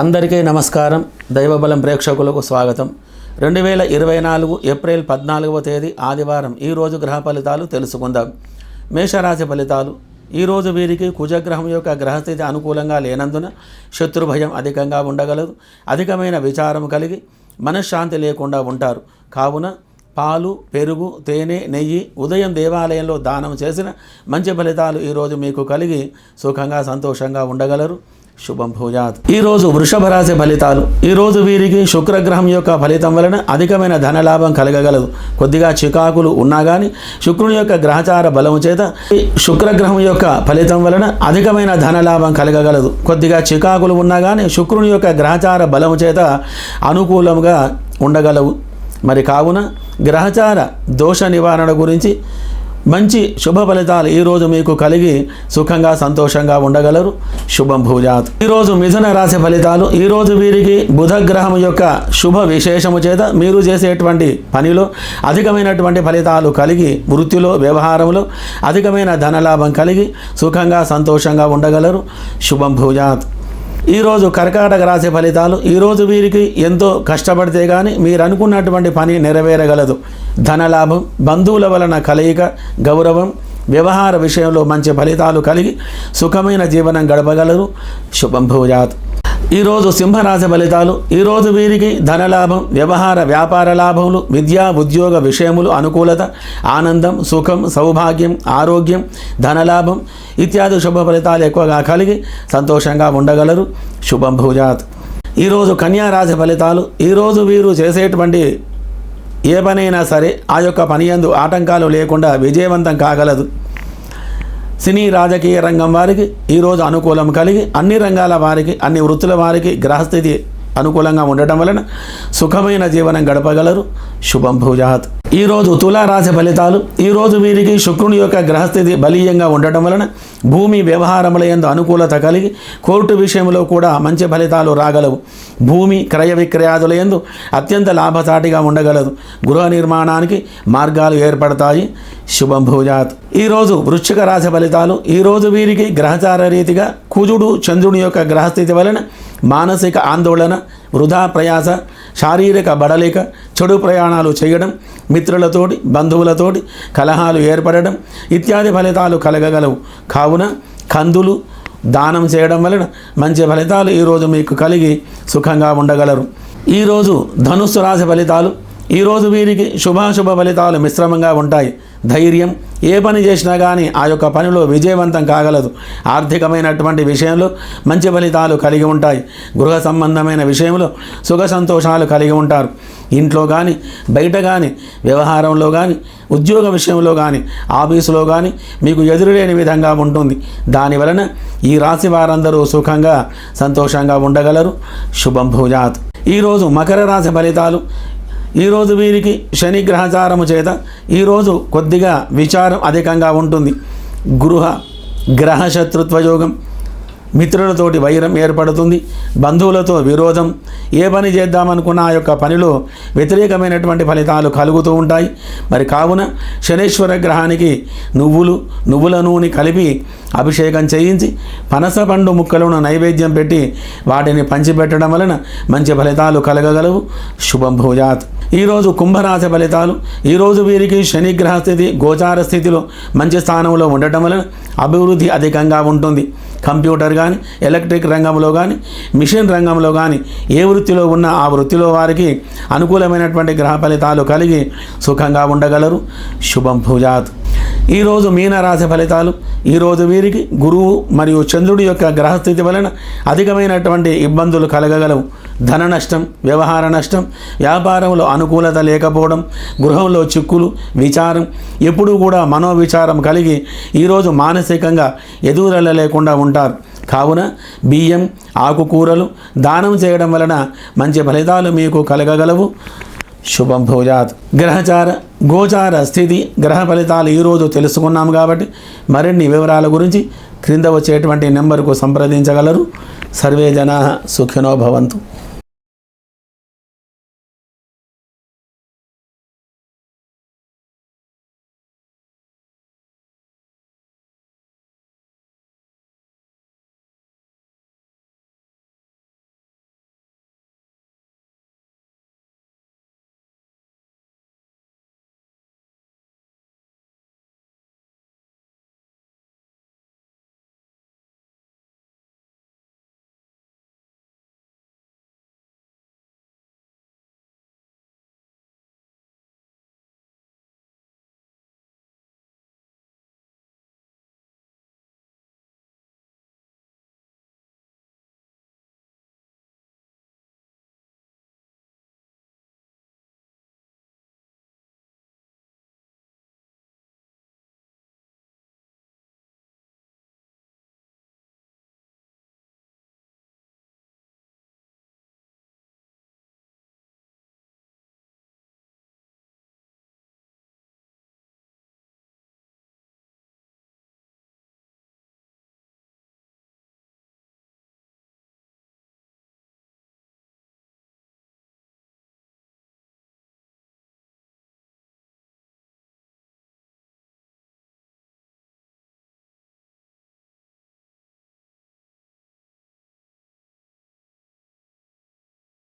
అందరికీ నమస్కారం. దైవబలం ప్రేక్షకులకు స్వాగతం. రెండు వేల ఇరవై నాలుగు ఏప్రిల్ పద్నాలుగవ తేదీ ఆదివారం ఈరోజు గ్రహ ఫలితాలు తెలుసుకుందాం. మేషరాశి ఫలితాలు. ఈరోజు వీరికి కుజగ్రహం యొక్క గ్రహస్థితి అనుకూలంగా లేనందున శత్రుభయం అధికంగా ఉండగలదు. అధికమైన విచారం కలిగి మనశ్శాంతి లేకుండా ఉంటారు. కావున పాలు పెరుగు తేనె నెయ్యి ఉదయం దేవాలయంలో దానం చేసిన మంచి ఫలితాలు ఈరోజు మీకు కలిగి సుఖంగా సంతోషంగా ఉండగలరు. శుభం భూజాత్. ఈరోజు వృషభ రాశి ఫలితాలు. ఈరోజు వీరికి శుక్రగ్రహం యొక్క ఫలితం వలన అధికమైన ధనలాభం కలగగలదు. కొద్దిగా చికాకులు ఉన్నా కానీ శుక్రుని యొక్క గ్రహచార బలము చేత ఈ శుక్రగ్రహం యొక్క ఫలితం వలన అధికమైన ధనలాభం కలగగలదు. కొద్దిగా చికాకులు ఉన్నా కానీ శుక్రుని యొక్క గ్రహచార బలము చేత అనుకూలంగా ఉండగలవు. మరి కావున గ్రహచార దోష నివారణ గురించి మంచి శుభ ఫలితాలు ఈరోజు మీకు కలిగి సుఖంగా సంతోషంగా ఉండగలరు. శుభం భూజాత్. ఈరోజు మిథున రాశి ఫలితాలు ఈరోజు వీరికి బుధగ్రహం యొక్క శుభ విశేషము చేత మీరు చేసేటువంటి పనిలో అధికమైనటువంటి ఫలితాలు కలిగి వృత్తిలో వ్యవహారంలో అధికమైన ధనలాభం కలిగి సుఖంగా సంతోషంగా ఉండగలరు. శుభం భూజాత్. ఈరోజు కర్కాటక రాశి ఫలితాలు ఈరోజు వీరికి ఎంతో కష్టపడితే కానీ మీరు అనుకున్నటువంటి పని నెరవేరగలదు. ధనలాభం బంధువుల వలన కలయిక గౌరవం వ్యవహార విషయంలో మంచి ఫలితాలు కలిగి సుఖమైన జీవనం గడపగలరు. శుభం భూజాత్. ఈరోజు సింహరాశి ఫలితాలు ఈరోజు వీరికి ధనలాభం వ్యవహార వ్యాపార లాభములు విద్యా ఉద్యోగ విషయములు అనుకూలత ఆనందం సుఖం సౌభాగ్యం ఆరోగ్యం ధనలాభం ఇత్యాది శుభ ఫలితాలు ఎక్కువగా కలిగి సంతోషంగా ఉండగలరు. శుభం భూజాత్. ఈరోజు కన్యారాశి ఫలితాలు ఈరోజు వీరు చేసేటువంటి ఏ పనైనా సరే ఆ యొక్క పని యందు ఆటంకాలు లేకుండా విజయవంతం కాగలదు. సినీ రాజకీయ రంగం వారికి ఈరోజు అనుకూలం కలిగి అన్ని రంగాల వారికి అన్ని వృత్తుల వారికి గ్రహస్థితి అనుకూలంగా ఉండటం వలన సుఖమైన జీవనం గడపగలరు. శుభం భూజాత్. ఈరోజు తులారాశి ఫలితాలు ఈరోజు వీరికి శుక్రుని యొక్క గ్రహస్థితి బలీయంగా ఉండటం వలన భూమి వ్యవహారముల ఎందు అనుకూలత కలిగి కోర్టు విషయంలో కూడా మంచి ఫలితాలు రాగలవు. భూమి క్రయ విక్రయాదుల యందు అత్యంత లాభసాటిగా ఉండగలదు. గృహ నిర్మాణానికి మార్గాలు ఏర్పడతాయి. శుభం భూజాత్. ఈరోజు వృశ్చిక రాశి ఫలితాలు ఈరోజు వీరికి గ్రహచార రీతిగా కుజుడు చంద్రుని యొక్క గ్రహస్థితి వలన మానసిక ఆందోళన వృధా ప్రయాస శారీరక బడలిక చెడు ప్రయాణాలు చేయడం మిత్రులతోటి బంధువులతోటి కలహాలు ఏర్పడడం ఇత్యాది ఫలితాలు కలగగలవు. కావున కందులు దానం చేయడం వలన మంచి ఫలితాలు ఈరోజు మీకు కలిగి సుఖంగా ఉండగలరు. ఈరోజు ధనుస్సు రాశి ఫలితాలు ఈరోజు వీరికి శుభాశుభ ఫలితాలు మిశ్రమంగా ఉంటాయి. ధైర్యం ఏ పని చేసినా కానీ ఆ యొక్క పనిలో విజయవంతం కాగలదు. ఆర్థికమైనటువంటి విషయంలో మంచి ఫలితాలు కలిగి ఉంటాయి. గృహ సంబంధమైన విషయంలో సుఖ సంతోషాలు కలిగి ఉంటారు. ఇంట్లో కానీ బయట కానీ వ్యవహారంలో కానీ ఉద్యోగ విషయంలో కానీ ఆఫీసులో కానీ మీకు ఎదురులేని విధంగా ఉంటుంది. దాని వలన ఈ రాశి వారందరూ సుఖంగా సంతోషంగా ఉండగలరు. శుభం భూజాత్. ఈరోజు మకర రాశి ఫలితాలు ఈరోజు వీరికి శని గ్రహచారము చేత ఈరోజు కొద్దిగా విచారం అధికంగా ఉంటుంది. గృహ గ్రహ శత్రుత్వ యోగం మిత్రులతోటి వైరం ఏర్పడుతుంది. బంధువులతో విరోధం ఏ పని చేద్దామనుకున్న ఆ యొక్క పనిలో వ్యతిరేకమైనటువంటి ఫలితాలు కలుగుతూ ఉంటాయి. మరి కావున శనేశ్వర గ్రహానికి నువ్వులు నువ్వుల నూనె కలిపి అభిషేకం చేయించి పనస పండు ముక్కలను నైవేద్యం పెట్టి వాటిని పంచిపెట్టడం వలన మంచి ఫలితాలు కలగగలవు. శుభం భూజాత్ ఈరోజు కుంభరాశి ఫలితాలు ఈరోజు వీరికి శని గ్రహ స్థితి గోచార స్థితిలో మంచి స్థానంలో ఉండటం వలన అభివృద్ధి అధికంగా ఉంటుంది. కంప్యూటర్ కానీ ఎలక్ట్రిక్ రంగంలో కానీ మిషన్ రంగంలో కానీ ఏ వృత్తిలో ఉన్నా ఆ వృత్తిలో వారికి అనుకూలమైనటువంటి గ్రహ ఫలితాలు కలిగి సుఖంగా ఉండగలరు. శుభం భుజాత్. ఈరోజు మీనరాశి ఫలితాలు ఈరోజు వీరికి గురువు మరియు చంద్రుడి యొక్క గ్రహస్థితి వలన అధికమైనటువంటి ఇబ్బందులు కలగగలవు. ధన నష్టం వ్యవహార నష్టం వ్యాపారంలో అనుకూలత లేకపోవడం గృహంలో చిక్కులు విచారం ఎప్పుడూ కూడా మనోవిచారం కలిగి ఈరోజు మానసికంగా ఎదుగుదల లేకుండా ఉంటారు. కావున బియ్యం ఆకుకూరలు దానం చేయడం వలన మంచి ఫలితాలు మీకు కలగగలవు. శుభం భోజాత్. గ్రహచార గోచార స్థితి గ్రహ ఫలితాలు ఈరోజు తెలుసుకున్నాం కాబట్టి మరిన్ని వివరాల గురించి క్రింద వచ్చేటువంటి నెంబర్కు సంప్రదించగలరు. సర్వే జనా సుఖినో భవంతు.